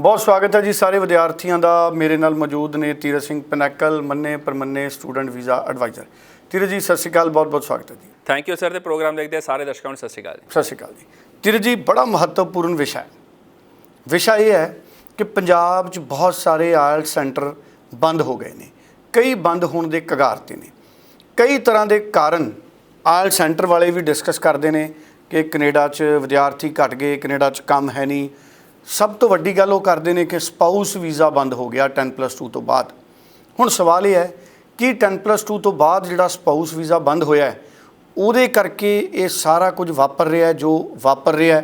ਬਹੁਤ ਸਵਾਗਤ ਹੈ ਜੀ ਸਾਰੇ ਵਿਦਿਆਰਥੀਆਂ ਦਾ। ਮੇਰੇ ਨਾਲ ਮੌਜੂਦ ਨੇ ਤੀਰਥ ਸਿੰਘ ਪਨੈਕਲ ਮੰਨੇ ਪਰਮੰਨੇ ਸਟੂਡੈਂਟ ਵੀਜ਼ਾ ਐਡਵਾਈਜ਼ਰ। ਤੀਰਥ ਜੀ ਸਤਿ ਸ਼੍ਰੀ ਅਕਾਲ ਬਹੁਤ ਬਹੁਤ ਸਵਾਗਤ ਹੈ ਜੀ। ਥੈਂਕ ਯੂ ਸਰ ਤੇ ਪ੍ਰੋਗਰਾਮ ਦੇਖਦੇ ਸਾਰੇ ਦਰਸ਼ਕਾਂ ਨੂੰ ਸਤਿ ਸ਼੍ਰੀ ਅਕਾਲ। ਜੀ ਸਤਿ ਸ਼੍ਰੀ ਅਕਾਲ ਜੀ। ਤੀਰਥ ਜੀ ਬੜਾ ਮਹੱਤਵਪੂਰਨ ਵਿਸ਼ਾ ਹੈ। ਵਿਸ਼ਾ ਇਹ ਹੈ ਕਿ ਪੰਜਾਬ 'ਚ ਬਹੁਤ ਸਾਰੇ ਆਇਲ ਸੈਂਟਰ ਬੰਦ ਹੋ ਗਏ ਨੇ। ਕਈ ਬੰਦ ਹੋਣ ਦੇ ਕਗਾਰ ਤੇ ਨੇ। ਕਈ ਤਰ੍ਹਾਂ ਦੇ ਕਾਰਨ ਆਇਲ ਸੈਂਟਰ ਵਾਲੇ ਵੀ ਡਿਸਕਸ ਕਰਦੇ ਨੇ ਕਿ ਕੈਨੇਡਾ 'ਚ ਵਿਦਿਆਰਥੀ ਘਟ ਗਏ ਕੈਨੇਡਾ 'ਚ ਕੰਮ ਹੈ ਨਹੀਂ। ਸਭ ਤੋਂ ਵੱਡੀ ਗੱਲ ਉਹ ਕਰਦੇ ਨੇ ਕਿ ਸਪਾਊਸ ਵੀਜ਼ਾ ਬੰਦ ਹੋ ਗਿਆ 10+2 ਤੋਂ ਬਾਅਦ। ਹੁਣ ਸਵਾਲ ਇਹ ਹੈ ਕਿ 10+2 ਤੋਂ ਬਾਅਦ ਜਿਹੜਾ ਸਪਾਊਸ ਵੀਜ਼ਾ ਬੰਦ ਹੋਇਆ ਉਹਦੇ ਕਰਕੇ ਇਹ ਸਾਰਾ ਕੁਝ ਵਾਪਰ ਰਿਹਾ ਜੋ ਵਾਪਰ ਰਿਹਾ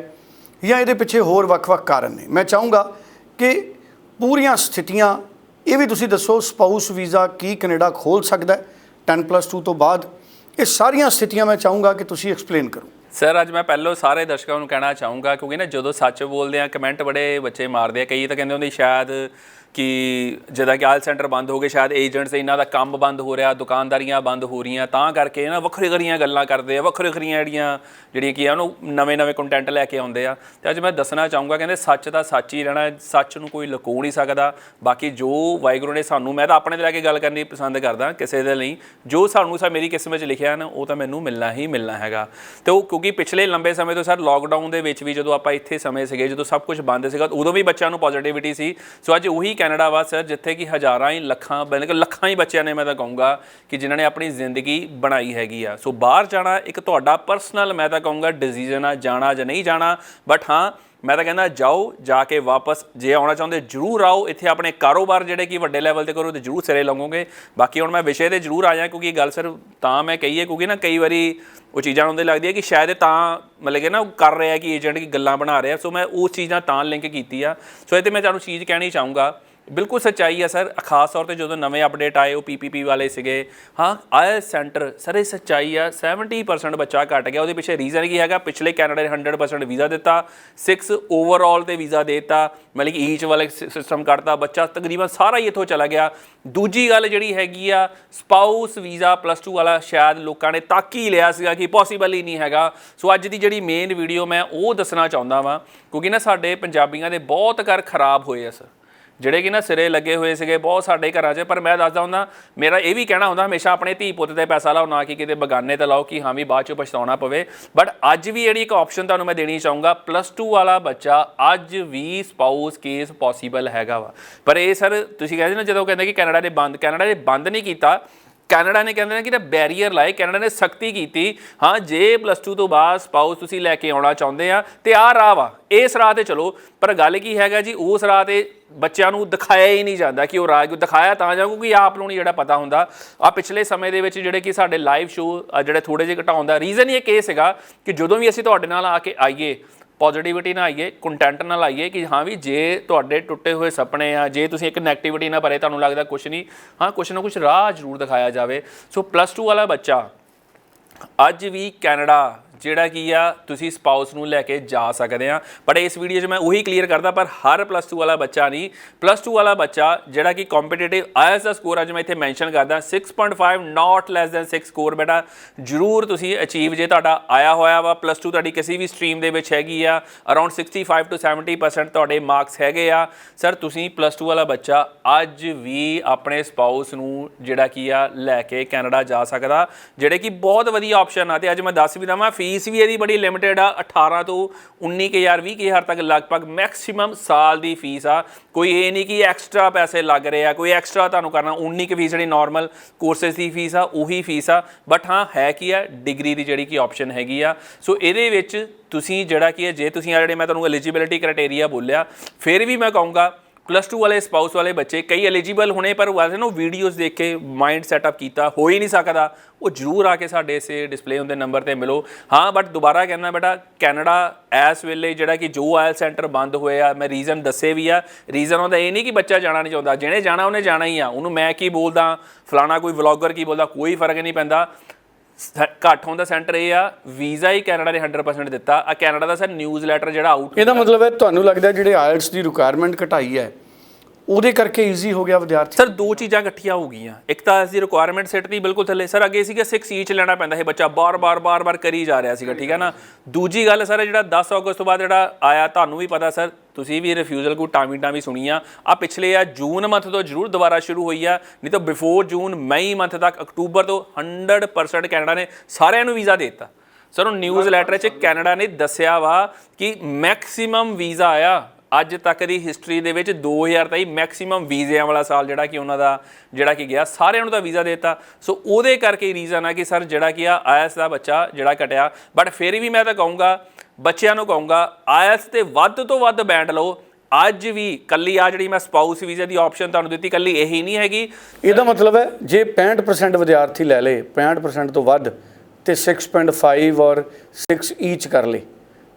ਜਾਂ ਇਹਦੇ ਪਿੱਛੇ ਹੋਰ ਵੱਖ-ਵੱਖ ਕਾਰਨ ਨੇ। ਮੈਂ ਚਾਹੂੰਗਾ ਕਿ ਪੂਰੀਆਂ ਸਥਿਤੀਆਂ, ਇਹ ਵੀ ਤੁਸੀਂ ਦੱਸੋ ਸਪਾਊਸ ਵੀਜ਼ਾ ਕੀ ਕੈਨੇਡਾ ਖੋਲ ਸਕਦਾ ਹੈ 10+2 ਤੋਂ ਬਾਅਦ। ਇਹ ਸਾਰੀਆਂ ਸਥਿਤੀਆਂ ਮੈਂ ਚਾਹੂੰਗਾ ਕਿ ਤੁਸੀਂ ਐਕਸਪਲੇਨ ਕਰੋ। ਸਰ ਅੱਜ ਮੈਂ ਪਹਿਲੋਂ ਸਾਰੇ ਦਰਸ਼ਕਾਂ ਨੂੰ ਕਹਿਣਾ ਚਾਹੂੰਗਾ, ਕਿਉਂਕਿ ਨਾ ਜਦੋਂ ਸੱਚ ਬੋਲਦੇ ਆ, ਕਮੈਂਟ ਬੜੇ ਬੱਚੇ ਮਾਰਦੇ ਆ, ਕਈ ਤਾਂ ਕਹਿੰਦੇ ਹੁੰਦੇ ਸ਼ਾਇਦ ਕਿ ਜਿਹਦਾ ਕਿ ਆਲ ਸੈਂਟਰ ਬੰਦ ਹੋ ਗਏ, ਸ਼ਾਇਦ ਏਜੰਟਸ ਇਹਨਾਂ ਦਾ ਕੰਮ ਬੰਦ ਹੋ ਰਿਹਾ, ਦੁਕਾਨਦਾਰੀਆਂ ਬੰਦ ਹੋ ਰਹੀਆਂ, ਤਾਂ ਕਰਕੇ ਇਹਨਾਂ ਵੱਖਰੀ ਵੱਖਰੀਆਂ ਗੱਲਾਂ ਕਰਦੇ ਆ ਵੱਖਰੀ ਵੱਖਰੀਆਂ ਜਿਹੜੀਆਂ ਜਿਹੜੀਆਂ ਕੀ ਆ, ਉਹਨੂੰ ਨਵੇਂ ਨਵੇਂ ਕੰਟੈਂਟ ਲੈ ਕੇ ਆਉਂਦੇ ਆ। ਤੇ ਅੱਜ ਮੈਂ ਦੱਸਣਾ ਚਾਹੂੰਗਾ, ਕਹਿੰਦੇ ਸੱਚ ਤਾਂ ਸੱਚ ਹੀ ਰਹਿਣਾ, ਸੱਚ ਨੂੰ ਕੋਈ ਲੁਕੋ ਨਹੀਂ ਸਕਦਾ। ਬਾਕੀ ਜੋ ਵਾਹਿਗੁਰੂ ਨੇ ਸਾਨੂੰ, ਮੈਂ ਤਾਂ ਆਪਣੇ ਤੇ ਲੈ ਕੇ ਗੱਲ ਕਰਨੀ ਪਸੰਦ ਕਰਦਾ ਕਿਸੇ ਦੇ ਲਈ। ਜੋ ਸਾਨੂੰ ਸਾ ਮੇਰੀ ਕਿਸਮਤ 'ਚ ਲਿਖਿਆ ਨਾ, ਉਹ ਤਾਂ ਮੈਨੂੰ ਮਿਲਣਾ ਹੀ ਮਿਲਣਾ ਹੈਗਾ। ਤੇ ਉਹ ਕਿਉਂਕਿ ਪਿਛਲੇ ਲੰਬੇ ਸਮੇਂ ਤੋਂ ਸਰ ਲੋਕਡਾਊਨ ਦੇ ਵਿੱਚ ਵੀ ਜਦੋਂ ਆਪਾਂ ਇੱਥੇ ਸਮੇਂ ਸੀਗੇ, ਜਦੋਂ ਸਭ ਕੁਝ ਬੰਦ ਸੀਗਾ, ਉਦੋਂ ਵੀ ਬੱਚਿਆਂ ਨੂੰ ਪੋਜ਼ਿਟਿਵਿਟੀ ਸੀ। ਸੋ ਅੱਜ ਉਹੀ ਕੈਨੇਡਾ ਵਾ ਸਰ, ਜਿੱਥੇ ਕਿ ਹਜ਼ਾਰਾਂ ਹੀ ਲੱਖਾਂ ਬਲਕਿ ਲੱਖਾਂ ਹੀ ਬੱਚਿਆਂ ਨੇ ਮੈਂ ਤਾਂ ਕਹੂੰਗਾ ਕਿ ਜਿਨ੍ਹਾਂ ਨੇ ਆਪਣੀ ਜ਼ਿੰਦਗੀ ਬਣਾਈ ਹੈਗੀ ਆ। ਸੋ ਬਾਹਰ ਜਾਣਾ ਇੱਕ ਤੁਹਾਡਾ ਪਰਸਨਲ ਮੈਂ ਤਾਂ ਕਹੂੰਗਾ ਡਿਸੀਜਨ ਆ, ਜਾਣਾ ਜਾਂ ਨਹੀਂ ਜਾਣਾ। ਬਟ ਹਾਂ, ਮੈਂ ਤਾਂ ਕਹਿੰਦਾ ਜਾਓ, ਜਾ ਕੇ ਵਾਪਸ, ਜੇ ਆਉਣਾ ਚਾਹੁੰਦੇ ਜਰੂਰ ਆਓ। ਇੱਥੇ ਆਪਣੇ ਕਾਰੋਬਾਰ ਜਿਹੜੇ ਕਿ ਵੱਡੇ ਲੈਵਲ ਤੇ ਕਰੋ, ਤੇ ਜਰੂਰ ਸਿਰੇ ਲੰਗੋਗੇ ਬਾਕੀ ਹੁਣ ਮੈਂ ਵਿਸ਼ੇ ਤੇ ਜਰੂਰ ਆਇਆ, ਕਿਉਂਕਿ ਇਹ ਗੱਲ ਸਰ ਤਾਂ ਮੈਂ ਕਹੀਏ ਕਿਉਂਕਿ ਨਾ ਕਈ ਵਾਰੀ ਉਹ ਚੀਜ਼ਾਂ ਹੁੰਦੇ ਲੱਗਦੀ ਹੈ ਕਿ ਸ਼ਾਇਦ ਇਹ ਤਾਂ, ਮਤਲਬ ਕਿ ਨਾ ਉਹ ਕਰ ਰਿਹਾ ਕਿ ਏਜੰਟ ਕੀ ਗੱਲਾਂ ਬਣਾ ਰਿਹਾ। ਸੋ ਮੈਂ ਉਹ ਚੀਜ਼ਾਂ ਤਾਂ ਲਿੰਕ ਕੀਤੀ ਆ। ਸੋ ਇਹ ਤੇ ਮੈਂ ਤੁਹਾਨੂੰ ਚੀਜ਼ ਕਹਿਣੀ ਚਾਹੂੰਗਾ ਬਿਲਕੁਲ ਸੱਚਾਈ ਆ ਸਰ, ਖਾਸ ਤੌਰ ਤੇ ਜਦੋਂ ਨਵੇਂ ਅਪਡੇਟ ਆਏ, ਉਹ ਪੀਪੀਪੀ ਵਾਲੇ ਸੀਗੇ। ਹਾਂ ਆਇਆ ਸੈਂਟਰ ਸਰ ਇਹ ਸੱਚਾਈ ਆ 70% ਬੱਚਾ ਘਟ ਗਿਆ। ਉਹਦੇ ਪਿੱਛੇ ਰੀਜ਼ਨ ਕੀ ਹੈਗਾ? ਪਿਛਲੇ ਕੈਨੇਡਾ ਨੇ 100% ਵੀਜ਼ਾ ਦਿੱਤਾ। 6 ਓਵਰਆਲ ਤੇ ਵੀਜ਼ਾ ਦਿੱਤਾ। ਮਤਲਬ ਕਿ ਈਚ ਵਾਲੇ ਸਿਸਟਮ ਕੱਢਤਾ। ਬੱਚਾ ਤਕਰੀਬਨ ਸਾਰਾ ਹੀ ਇੱਥੋਂ ਚਲਾ ਗਿਆ। ਦੂਜੀ ਗੱਲ ਜਿਹੜੀ ਹੈਗੀ ਆ ਸਪਾਊਸ ਵੀਜ਼ਾ ਪਲੱਸ 2 ਵਾਲਾ ਸ਼ਾਇਦ ਲੋਕਾਂ ਨੇ ਤੱਕ ਹੀ ਲਿਆ ਸੀਗਾ ਕਿ ਪੋਸੀਬਲ ਹੀ ਨਹੀਂ ਹੈਗਾ। ਸੋ ਅੱਜ ਦੀ ਜਿਹੜੀ ਮੇਨ ਵੀਡੀਓ ਮੈਂ ਉਹ ਦੱਸਣਾ ਚਾਹੁੰਦਾ ਵਾਂ, ਕਿਉਂਕਿ ਨਾ ਸਾਡੇ ਪੰਜਾਬੀਆਂ ਦੇ ਬਹੁਤ ਘਰ ਖਰਾਬ ਹੋਏ ਆ, ਸਰ। ਜਿਹੜੇ ਕਿ ਨਾ ਸਿਰੇ ਲੱਗੇ ਹੋਏ ਸੀਗੇ, ਬਹੁਤ ਸਾਡੇ ਘਰਾਂ 'ਚ। ਪਰ ਮੈਂ ਦੱਸਦਾ ਹੁੰਦਾ, ਮੇਰਾ ਇਹ ਵੀ ਕਹਿਣਾ ਹੁੰਦਾ, ਹਮੇਸ਼ਾ ਆਪਣੇ ਧੀ ਪੁੱਤ ਤੇ ਪੈਸਾ ਲਾਓ, ਨਾ ਕਿ ਕਿਤੇ ਬਗਾਨੇ ਤੇ ਲਾਓ ਕਿ ਹਾਂ ਵੀ ਬਾਅਦ 'ਚ ਪਛਤਾਉਣਾ ਪਵੇ। ਬਟ ਅੱਜ ਵੀ ਜਿਹੜੀ ਇੱਕ ਆਪਸ਼ਨ ਤੁਹਾਨੂੰ ਮੈਂ ਦੇਣੀ ਚਾਹੂੰਗਾ ਪਲੱਸ 2 ਵਾਲਾ ਬੱਚਾ ਅੱਜ ਵੀ ਸਪਾਊਸ ਕੇਸ ਪੋਸੀਬਲ ਹੈਗਾ ਵਾ। ਪਰ ਇਹ ਸਰ ਤੁਸੀਂ ਕਹਿੰਦੇ ਨਾ ਜਦੋਂ ਕਹਿੰਦੇ ਕਿ ਕੈਨੇਡਾ ਨੇ ਬੰਦ ਕੈਨੇਡਾ ਨੇ ਬੰਦ ਨਹੀਂ ਕੀਤਾ ਕੈਨੇਡਾ ਨੇ ਕਹਿੰਦੇ ਨੇ ਕਿ ਤਾਂ ਬੈਰੀਅਰ ਲਾਏ, ਕੈਨੇਡਾ ਨੇ ਸਖਤੀ ਕੀਤੀ। ਹਾਂ, ਜੇ ਪਲੱਸ 2 ਤੋਂ ਬਾਅਦ ਸਪਾਊਸ ਤੁਸੀਂ ਲੈ ਕੇ ਆਉਣਾ ਚਾਹੁੰਦੇ ਆ, ਤੇ ਆਹ ਰਾਹ ਵਾ, ਇਸ ਰਾਹ ਤੇ ਚਲੋ। ਪਰ ਗੱਲ ਕੀ ਹੈਗਾ ਜੀ, ਉਸ ਰਾਹ ਤੇ ਬੱਚਿਆਂ ਨੂੰ ਦਿਖਾਇਆ ਹੀ ਨਹੀਂ ਜਾਂਦਾ ਕਿ ਉਹ ਰਾਹ ਕਿਉਂ ਦਿਖਾਇਆ ਤਾਂ ਜਾਂ ਕਿਉਂਕਿ ਆਪ ਨੂੰ ਨਹੀਂ ਜਿਹੜਾ ਪਤਾ ਹੁੰਦਾ। ਆ ਪਿਛਲੇ ਸਮੇਂ ਦੇ ਵਿੱਚ ਜਿਹੜੇ ਕਿ ਸਾਡੇ ਲਾਈਵ ਸ਼ੋਅ ਜਿਹੜੇ ਥੋੜੇ ਜਿਹੇ ਘਟਾਉਣ ਦਾ ਰੀਜ਼ਨ ਇਹ ਕੇਸ ਹੈਗਾ ਕਿ ਜਦੋਂ ਵੀ ਅਸੀਂ ਤੁਹਾਡੇ ਨਾਲ ਆ ਕੇ ਆਈਏ ਪੋਜ਼ਿਟਿਵਿਟੀ ਨਾਲ ਆਈਏ ਕੰਟੈਂਟ ਨਾਲ ਆਈਏ ਕਿ ਹਾਂ ਵੀ ਜੇ ਤੁਹਾਡੇ ਟੁੱਟੇ ਹੋਏ ਸੁਪਨੇ ਆ, ਜੇ ਤੁਸੀਂ ਇੱਕ ਨੈਗੇਟਿਵਿਟੀ ਨਾਲ ਭਰੇ, ਤੁਹਾਨੂੰ ਲੱਗਦਾ ਕੁਝ ਨਹੀਂ, ਹਾਂ ਕੁਝ ਨਾ ਕੁਝ ਰਾਹ ਜ਼ਰੂਰ ਦਿਖਾਇਆ ਜਾਵੇ। ਸੋ ਪਲੱਸ 2 ਵਾਲਾ ਬੱਚਾ, ਅੱਜ ਵੀ ਕੈਨੇਡਾ ਜਿਹੜਾ ਕੀ ਆ, ਤੁਸੀਂ ਸਪਾਊਸ ਨੂੰ ਲੈ ਕੇ ਜਾ ਸਕਦੇ ਆ। ਪਰ ਇਸ ਵੀਡੀਓ 'ਚ ਮੈਂ ਉਹੀ ਕਲੀਅਰ ਕਰਦਾ, ਪਰ ਹਰ ਪਲੱਸ 2 ਵਾਲਾ ਬੱਚਾ ਨਹੀਂ। ਪਲੱਸ 2 ਵਾਲਾ ਬੱਚਾ ਜਿਹੜਾ ਕਿ ਕੰਪੀਟੀਟਿਵ ਆਇਐਸ ਦਾ ਸਕੋਰ ਅੱਜ ਮੈਂ ਇੱਥੇ ਮੈਂਸ਼ਨ ਕਰਦਾ 6.5 ਨਾਟ ਲੈਸ ਦੈਨ 6 ਸਕੋਰ ਬੇਟਾ। ਜਰੂਰ ਤੁਸੀਂ ਅਚੀਵ ਜੇ ਤੁਹਾਡਾ ਆਇਆ ਹੋਇਆ ਵਾ ਪਲੱਸ 2 ਤੁਹਾਡੀ ਕਿਸੇ ਵੀ ਸਟਰੀਮ ਦੇ ਵਿੱਚ ਹੈਗੀ ਆ ਅਰਾਊਂਡ 65 ਟੂ 70% ਤੁਹਾਡੇ ਮਾਰਕਸ ਹੈਗੇ ਆ। ਸਰ ਤੁਸੀਂ ਪਲੱਸ 2 ਵਾਲਾ ਬੱਚਾ ਅੱਜ ਵੀ ਆਪਣੇ ਸਪਾਊਸ ਨੂੰ ਜਿਹੜਾ ਕੀ ਆ, ਲੈ ਕੇ ਕੈਨੇਡਾ ਜਾ ਸਕਦਾ। ਜਿਹੜੇ ਕਿ ਬਹੁਤ ਵਧੀਆ ਆਪਸ਼ਨ ਆ, ਤੇ ਅੱਜ ਮੈਂ ਦੱਸ ਵੀ ਦਵਾਂ ਫੀਸ ਵੀ ਇਹਦੀ ਬੜੀ ਲਿਮਿਟਿਡ ਆ 18 ਤੋਂ 19000 20000 ਤੱਕ ਲਗਭਗ ਮੈਕਸਿਮਮ ਸਾਲ ਦੀ ਫੀਸ ਆ। ਕੋਈ ਇਹ ਨਹੀਂ ਕਿ ਐਕਸਟਰਾ ਪੈਸੇ ਲੱਗ ਰਹੇ ਆ, ਕੋਈ ਐਕਸਟਰਾ ਤੁਹਾਨੂੰ ਕਰਨਾ 19 ਕੁ ਫੀਸ ਜਿਹੜੀ ਨਾਰਮਲ ਕੋਰਸਸ ਦੀ ਫੀਸ ਆ, ਉਹੀ ਫੀਸ ਆ। ਬਟ ਹਾਂ, ਹੈ ਕੀ ਆ ਡਿਗਰੀ ਦੀ ਜਿਹੜੀ ਕੀ ਆਪਸ਼ਨ ਹੈਗੀ ਆ। ਸੋ ਇਹਦੇ ਵਿੱਚ ਤੁਸੀਂ ਜਿਹੜਾ ਕੀ ਹੈ ਜੇ ਤੁਸੀਂ ਆ ਜਿਹੜੇ ਮੈਂ ਤੁਹਾਨੂੰ ਐਲੀਜੀਬਿਲਿਟੀ ਕ੍ਰਾਈਟੇਰੀਆ ਬੋਲਿਆ, ਫਿਰ ਵੀ ਮੈਂ ਕਹੂੰਗਾ ਪਲੱਸ 2 ਵਾਲੇ ਸਪਾਊਸ ਵਾਲੇ ਬੱਚੇ ਕਈ ਐਲੀਜੀਬਲ ਹੋਣੇ, ਪਰ ਵਾਸੇ ਨੂੰ ਵੀਡੀਓਜ਼ ਦੇਖ ਕੇ ਮਾਈਂਡ ਸੈਟਅਪ ਕੀਤਾ, ਹੋ ਹੀ ਨਹੀਂ ਸਕਦਾ। ਉਹ ਜਰੂਰ ਆ ਕੇ ਸਾਡੇ ਇਸੇ ਡਿਸਪਲੇ ਹੁੰਦੇ ਨੰਬਰ ਤੇ ਮਿਲੋ। ਹਾਂ ਬਟ ਦੁਬਾਰਾ ਕਹਿਣਾ ਬੇਟਾ ਕੈਨੇਡਾ ਐਸ ਵੇਲੇ ਜਿਹੜਾ ਕਿ ਜੋ ਆਇਲ ਸੈਂਟਰ ਬੰਦ ਹੋਏ ਆ, ਮੈਂ ਰੀਜ਼ਨ ਦੱਸੇ ਵੀ ਆ। ਰੀਜ਼ਨ ਉਹਦਾ ਇਹ ਨਹੀਂ ਕਿ ਬੱਚਾ ਜਾਣਾ ਨਹੀਂ ਚਾਹੁੰਦਾ। ਜਿਹਨੇ ਜਾਣਾ, ਉਹਨੇ ਜਾਣਾ ਹੀ ਆ। ਉਹਨੂੰ ਮੈਂ ਕੀ ਬੋਲਦਾ? ਫਲਾਣਾ ਕੋਈ ਵਲੌਗਰ ਕੀ ਬੋਲਦਾ? ਕੋਈ ਫ਼ਰਕ ਨਹੀਂ ਪੈਂਦਾ। ਘੱਟ ਹੋਣ ਦਾ ਸੈਂਟਰ ਇਹ ਆ ਵੀਜ਼ਾ ਹੀ ਕੈਨੇਡਾ ਨੇ 100% ਦਿੱਤਾ। ਆ ਕੈਨੇਡਾ ਦਾ ਸਰ ਨਿਊਜ਼ ਲੈਟਰ ਜਿਹੜਾ ਆਊਟ ਇਹਦਾ ਮਤਲਬ ਹੈ ਤੁਹਾਨੂੰ ਲੱਗਦਾ ਜਿਹੜੇ ਆਇਲਟਸ ਦੀ ਰਿਕੁਆਇਰਮੈਂਟ ਘਟਾਈ ਹੈ ਉਹਦੇ ਕਰਕੇ ਈਜ਼ੀ ਹੋ ਗਿਆ ਵਿਦਿਆਰਥੀ। ਸਰ ਦੋ ਚੀਜ਼ਾਂ ਇਕੱਠੀਆਂ ਹੋ ਗਈਆਂ। ਇੱਕ ਤਾਂ ਅਸੀਂ ਰਿਕੁਆਇਰਮੈਂਟ ਸੈੱਟ ਦੀ ਬਿਲਕੁਲ ਥੱਲੇ। ਸਰ ਅੱਗੇ ਸੀਗਾ 6 ਈਚ ਲੈਣਾ ਪੈਂਦਾ ਸੀ ਬੱਚਾ। ਬਾਰ-ਬਾਰ ਬਾਰ-ਬਾਰ ਕਰੀ ਜਾ ਰਿਹਾ ਸੀਗਾ, ਠੀਕ ਹੈ ਨਾ? ਦੂਜੀ ਗੱਲ ਸਰ ਜਿਹੜਾ 10 ਅਗਸਤ ਤੋਂ ਬਾਅਦ ਜਿਹੜਾ ਆਇਆ, ਤੁਹਾਨੂੰ ਵੀ ਪਤਾ ਸਰ ਤੁਸੀਂ ਵੀ ਰਿਫਿਊਜ਼ਲ ਕੋ ਟਾਮੀ ਟਾਮੀ ਸੁਣੀ ਆ ਆ ਪਿਛਲੇ ਆ ਜੂਨ ਮੰਥ ਤੋਂ ਜ਼ਰੂਰ ਦੁਬਾਰਾ ਸ਼ੁਰੂ ਹੋਈ ਆ, ਨਹੀਂ ਤਾਂ ਬਿਫੋਰ ਜੂਨ, ਮਈ ਮੰਥ ਤੱਕ, ਅਕਤੂਬਰ ਤੋਂ 100% ਕੈਨੇਡਾ ਨੇ ਸਾਰਿਆਂ ਨੂੰ ਵੀਜ਼ਾ ਦੇ ਦਿੱਤਾ। ਸਰ ਉਹ ਨਿਊਜ਼ ਲੈਟਰ 'ਚ ਕੈਨੇਡਾ ਨੇ ਦੱਸਿਆ ਵਾ ਕਿ ਮੈਕਸਿਮਮ ਵੀਜ਼ਾ ਆਇਆ ਅੱਜ ਤੱਕ ਦੀ ਹਿਸਟਰੀ ਦੇ ਵਿੱਚ 2023 ਮੈਕਸਿਮਮ ਵੀਜ਼ਿਆਂ ਵਾਲਾ ਸਾਲ ਜਿਹੜਾ ਕਿ ਉਹਨਾਂ ਦਾ, ਜਿਹੜਾ ਕਿ ਗਿਆ। ਸਾਰਿਆਂ ਨੂੰ ਤਾਂ ਵੀਜ਼ਾ ਦਿੱਤਾ। ਸੋ ਉਹਦੇ ਕਰਕੇ ਰੀਜ਼ਨ ਆ ਕਿ ਸਰ ਜਿਹੜਾ ਕਿ ਆ ਆਇਐਸ ਦਾ ਬੱਚਾ ਜਿਹੜਾ ਘਟਿਆ। ਬਟ ਫਿਰ ਵੀ ਮੈਂ ਤਾਂ ਕਹੂੰਗਾ, ਬੱਚਿਆਂ ਨੂੰ ਕਹੂੰਗਾ ਆਇਸ ਤੇ ਵੱਧ ਤੋਂ ਵੱਧ ਬੈਂਡ ਲਓ। ਅੱਜ ਵੀ ਕੱਲੀ ਆ ਜਿਹੜੀ ਮੈਂ ਸਪਾਊਸ ਵੀਜ਼ਾ ਦੀ ਆਪਸ਼ਨ ਤੁਹਾਨੂੰ ਦਿੱਤੀ, ਕੱਲੀ ਇਹੀ ਨਹੀਂ ਹੈਗੀ। ਇਹਦਾ ਮਤਲਬ ਹੈ, ਜੇ 65% ਵਿਦਿਆਰਥੀ ਲੈ ਲਏ 65% ਤੋਂ ਵੱਧ, ਤੇ 6.5 ਔਰ 6 ਈਚ ਕਰ ਲਏ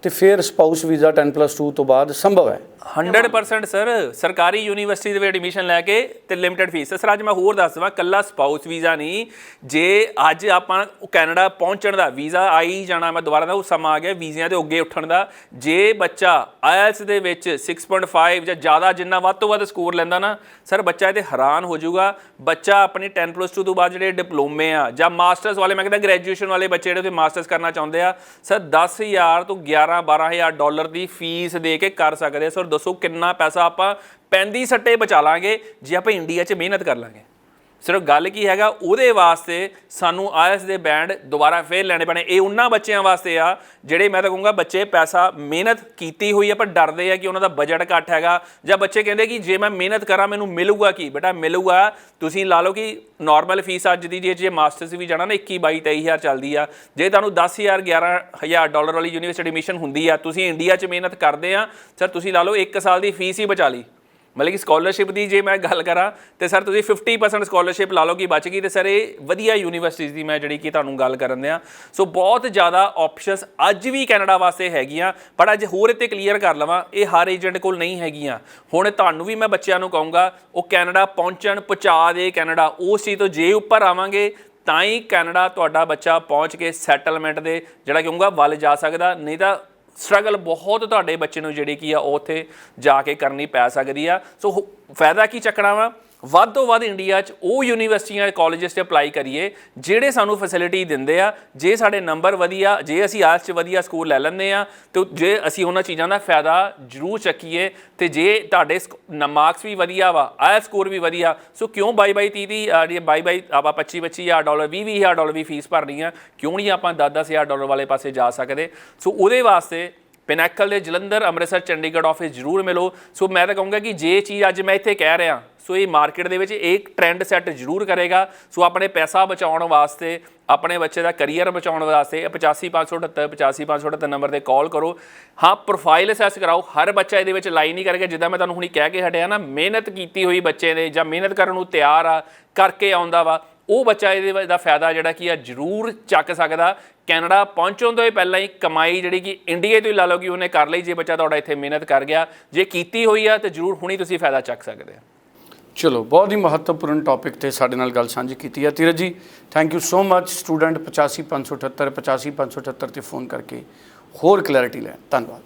ਤੇ ਫਿਰ ਸਪਾਊਸ ਵੀਜ਼ਾ 10+2 ਤੋਂ ਬਾਅਦ ਸੰਭਵ ਹੈ। 100% ਸਰ, ਸਰਕਾਰੀ ਯੂਨੀਵਰਸਿਟੀ ਦੇ ਵਿੱਚ ਐਡਮਿਸ਼ਨ ਲੈ ਕੇ ਤੇ ਲਿਮਟਿਡ ਫੀਸ ਸਰ ਅੱਜ ਮੈਂ ਹੋਰ ਦੱਸ ਦਵਾਂ ਕੱਲਾ ਸਪਾਊਸ ਵੀਜ਼ਾ ਨਹੀਂ। ਜੇ ਅੱਜ ਆਪਾਂ ਕੈਨੇਡਾ ਪਹੁੰਚਣ ਦਾ ਵੀਜ਼ਾ ਆਈ ਜਾਣਾ, ਮੈਂ ਦੁਬਾਰਾ ਦਾ ਉਹ ਸਮਾਂ ਆ ਗਿਆ ਵੀਜ਼ਿਆਂ ਦੇ ਅੱਗੇ ਉੱਠਣ ਦਾ। ਜੇ ਬੱਚਾ ਆਇਲਸ ਦੇ ਵਿੱਚ 6.5 ਜਾਂ ਜ਼ਿਆਦਾ ਜਿੰਨਾ ਵੱਧ ਤੋਂ ਵੱਧ ਸਕੋਰ ਲੈਂਦਾ ਨਾ, ਸਰ, ਬੱਚਾ ਇਹਦੇ ਤੇ ਹੈਰਾਨ ਹੋ ਜਾਊਗਾ। ਬੱਚਾ ਆਪਣੀ 10+2 ਤੋਂ ਬਾਅਦ ਜਿਹੜੇ ਡਿਪਲੋਮੇ ਆ ਜਾਂ ਮਾਸਟਰਸ ਵਾਲੇ, ਮੈਂ ਕਹਿੰਦਾ ਗ੍ਰੈਜੂਏਸ਼ਨ ਵਾਲੇ ਬੱਚੇ ਜਿਹੜੇ ਉੱਥੇ ਮਾਸਟਰਸ ਕਰਨਾ ਚਾਹੁੰਦੇ ਆ, ਸਰ 10000 ਤੋਂ 11 12000 ਡਾਲਰ ਦੀ ਫੀਸ ਦੇ ਕੇ ਕਰ ਸਕਦੇ ਸਰ ਦੱਸੋ ਕਿੰਨਾ ਪੈਸਾ ਆਪਾਂ ਪੈਂਦੀ ਸੱਟੇ ਬਚਾ ਲਾਂਗੇ, ਜੇ ਆਪਾਂ ਇੰਡੀਆ 'ਚ ਮਿਹਨਤ ਕਰ ਲਾਂਗੇ। ਸਿਰਫ ਗੱਲ ਕੀ ਹੈਗਾ, ਉਹਦੇ ਵਾਸਤੇ ਸਾਨੂੰ ਆਈਐਸ ਦੇ ਬੈਂਡ ਦੁਬਾਰਾ ਫੇਰ ਲੈਣੇ ਪੈਣੇ। ਇਹ ਉਹਨਾਂ ਬੱਚਿਆਂ ਵਾਸਤੇ ਆ, ਜਿਹੜੇ ਮੈਂ ਤਾਂ ਕਹੂੰਗਾ ਬੱਚੇ ਪੈਸਾ, ਮਿਹਨਤ ਕੀਤੀ ਹੋਈ ਆ, ਪਰ ਡਰਦੇ ਆ ਕਿ ਉਹਨਾਂ ਦਾ ਬਜਟ ਘੱਟ ਹੈਗਾ। ਜਾਂ ਬੱਚੇ ਕਹਿੰਦੇ ਕਿ ਜੇ ਮੈਂ ਮਿਹਨਤ ਕਰਾਂ, ਮੈਨੂੰ ਮਿਲੂਗਾ ਕੀ? ਬੇਟਾ, ਮਿਲੂਗਾ। ਤੁਸੀਂ ਲਾ ਲਓ ਕਿ ਨਾਰਮਲ ਫੀਸ ਅੱਜ ਦੀ ਜੇ ਜੇ ਮਾਸਟਰਸ ਵੀ ਜਾਣਾ ਨਾ 21 22 23000 ਚੱਲਦੀ ਆ। ਜੇ ਤੁਹਾਨੂੰ 10000 11000 ਡਾਲਰ ਵਾਲੀ ਯੂਨੀਵਰਸਿਟੀ ਐਡਮਿਸ਼ਨ ਹੁੰਦੀ ਆ, ਤੁਸੀਂ ਇੰਡੀਆ 'ਚ ਮਿਹਨਤ ਕਰਦੇ ਆ, ਸਰ ਤੁਸੀਂ ਲਾ ਲਓ 1 ਸਾਲ ਦੀ ਫੀਸ ਹੀ ਬਚਾ ਲਈ। ਮਤਲਬ ਕਿ ਸਕਾਲਰਸ਼ਿਪ ਦੀ ਜੇ ਮੈਂ ਗੱਲ ਕਰਾਂ ਤੇ ਸਰ ਤੁਸੀਂ 50% ਸਕਾਲਰਸ਼ਿਪ ਲਾ ਲਓ ਕਿ ਬਚ ਗਈ ਤੇ ਸਰ ਇਹ ਵਧੀਆ ਯੂਨੀਵਰਸਿਟੀਜ਼ ਦੀ ਮੈਂ ਜਿਹੜੀ ਕਿ ਤੁਹਾਨੂੰ ਗੱਲ ਕਰਨ ਦਿਆਂ। ਸੋ ਬਹੁਤ ਜ਼ਿਆਦਾ ਆਪਸ਼ਨਸ ਅੱਜ ਵੀ ਕੈਨੇਡਾ ਵਾਸਤੇ ਹੈਗੀਆਂ ਪਰ ਅੱਜ ਹੋਰ ਇੱਥੇ ਕਲੀਅਰ ਕਰ ਲਵਾਂ, ਇਹ ਹਰ ਏਜੰਟ ਕੋਲ ਨਹੀਂ ਹੈਗੀਆਂ। ਹੁਣ ਤੁਹਾਨੂੰ ਵੀ ਮੈਂ ਬੱਚਿਆਂ ਨੂੰ ਕਹੂੰਗਾ, ਉਹ ਕੈਨੇਡਾ ਪਹੁੰਚਣ, ਪਹੁੰਚਾ ਦੇ ਕੈਨੇਡਾ ਉਸ ਚੀਜ਼ ਤੋਂ ਜੇ ਉੱਪਰ ਆਵਾਂਗੇ, ਤਾਂ ਹੀ ਕੈਨੇਡਾ ਤੁਹਾਡਾ ਬੱਚਾ ਪਹੁੰਚ ਕੇ ਸੈਟਲਮੈਂਟ ਦੇ, ਜਿਹੜਾ ਕਹੂੰਗਾ, ਵੱਲ ਜਾ ਸਕਦਾ, ਨਹੀਂ ਤਾਂ ਸਟਰਗਲ ਬਹੁਤ ਤੁਹਾਡੇ ਬੱਚੇ ਨੂੰ ਜਿਹੜੀ ਕੀ ਆ, ਉਹ ਉੱਥੇ ਜਾ ਕੇ ਕਰਨੀ ਪੈ ਸਕਦੀ ਆ। ਸੋ ਫਾਇਦਾ ਕੀ ਚੱਕਣਾ ਵਾ? ਵੱਧ ਤੋਂ ਵੱਧ ਇੰਡੀਆ 'ਚ ਉਹ ਯੂਨੀਵਰਸਿਟੀਆਂ ਕਾਲਜਸ 'ਤੇ ਅਪਲਾਈ ਕਰੀਏ, ਜਿਹੜੇ ਸਾਨੂੰ ਫੈਸਿਲਿਟੀ ਦਿੰਦੇ ਆ, ਜੇ ਸਾਡੇ ਨੰਬਰ ਵਧੀਆ, ਜੇ ਅਸੀਂ ਆਇਲਸ 'ਚ ਵਧੀਆ ਸਕੋਰ ਲੈ ਲੈਂਦੇ ਆ, ਤੇ ਜੇ ਅਸੀਂ ਉਹਨਾਂ ਚੀਜ਼ਾਂ ਦਾ ਫਾਇਦਾ ਜ਼ਰੂਰ ਚੱਕੀਏ, ਤੇ ਜੇ ਤੁਹਾਡੇ ਮਾਰਕਸ ਵੀ ਵਧੀਆ ਵਾ ਆਇਲ ਸਕੋਰ ਵੀ ਵਧੀਆ, ਸੋ ਕਿਉਂ 22 22 30 ਦੀ ਜਿਹੜੀ 22 22 ਆਪਾਂ 25 25000 ਡਾਲਰ 20 20000 ਡਾਲਰ ਵੀ ਫੀਸ ਭਰਨੀ ਆ ਕਿਉਂ ਨਹੀਂ ਆਪਾਂ 10 10000 ਡਾਲਰ ਵਾਲੇ ਪਾਸੇ ਜਾ ਸਕਦੇ? ਸੋ ਉਹਦੇ ਵਾਸਤੇ ਪਿਨੈਕਲ ਦੇ ਜਲੰਧਰ, ਅੰਮ੍ਰਿਤਸਰ, ਚੰਡੀਗੜ੍ਹ ਆਫਿਸ ਜ਼ਰੂਰ ਮਿਲੋ। ਸੋ ਮੈਂ ਤਾਂ ਕਹੂੰਗਾ ਕਿ ਜੇ ਚੀਜ਼ ਅੱਜ ਮੈਂ ਇੱਥੇ ਕਹਿ ਰਿਹਾ ਸੋ ਇਹ ਮਾਰਕੀਟ ਦੇ ਵਿੱਚ ਇੱਕ ਟ੍ਰੈਂਡ ਸੈੱਟ ਜ਼ਰੂਰ ਕਰੇਗਾ। ਸੋ ਆਪਣੇ ਪੈਸਾ ਬਚਾਉਣ ਵਾਸਤੇ, ਆਪਣੇ ਬੱਚੇ ਦਾ ਕੈਰੀਅਰ ਬਚਾਉਣ ਵਾਸਤੇ, ਇਹ 85578 85578 ਨੰਬਰ ਤੇ ਕਾਲ ਕਰੋ। ਹਾਂ ਪ੍ਰੋਫਾਈਲ ਅਸੈਸ ਕਰਾਓ। ਹਰ ਬੱਚਾ ਇਹਦੇ ਵਿੱਚ ਲਾਈਨ ਨਹੀਂ ਕਰੇਗਾ ਜਿੱਦਾਂ ਮੈਂ ਤੁਹਾਨੂੰ ਹੁਣੀ ਕਹਿ ਕੇ ਹਟਿਆ ਨਾ, ਮਿਹਨਤ ਕੀਤੀ ਹੋਈ ਬੱਚੇ ਨੇ ਜਾਂ ਮਿਹਨਤ ਕਰਨ ਨੂੰ ਤਿਆਰ ਆ, ਕਰਕੇ ਆਉਂਦਾ ਵਾ। ਉਹ ਬੱਚਾ ਇਹਦੇ ਦਾ ਫਾਇਦਾ ਜਿਹੜਾ ਕੀ ਆ ਜ਼ਰੂਰ ਚੱਕ ਸਕਦਾ। ਕੈਨੇਡਾ ਪਹੁੰਚਣ ਤੋਂ ਪਹਿਲਾਂ ਹੀ ਕਮਾਈ ਜਿਹੜੀ ਕਿ ਇੰਡੀਆ ਤੋਂ ਹੀ ਲਾ ਲਓ ਕਿ ਉਹਨੇ ਕਰ ਲਈ, ਜੇ ਬੱਚਾ ਤੁਹਾਡਾ ਇੱਥੇ ਮਿਹਨਤ ਕਰ ਗਿਆ। ਜੇ ਕੀਤੀ ਹੋਈ ਆ ਤੇ ਜ਼ਰੂਰ ਹੁਣੀ ਤੁਸੀਂ ਫਾਇਦਾ ਚੱਕ ਸਕਦੇ ਆ ਚਲੋ, ਬਹੁਤ ਹੀ ਮਹੱਤਵਪੂਰਨ ਟੌਪਿਕ ਤੇ ਸਾਡੇ ਨਾਲ ਗੱਲ ਸਾਂਝੀ ਕੀਤੀ ਹੈ Dheeraj ji thank you so much student 85578 85578 ਤੇ ਫੋਨ ਕਰਕੇ ਹੋਰ ਕਲੈਰਿਟੀ ਲੈ ਧੰਨਵਾਦ।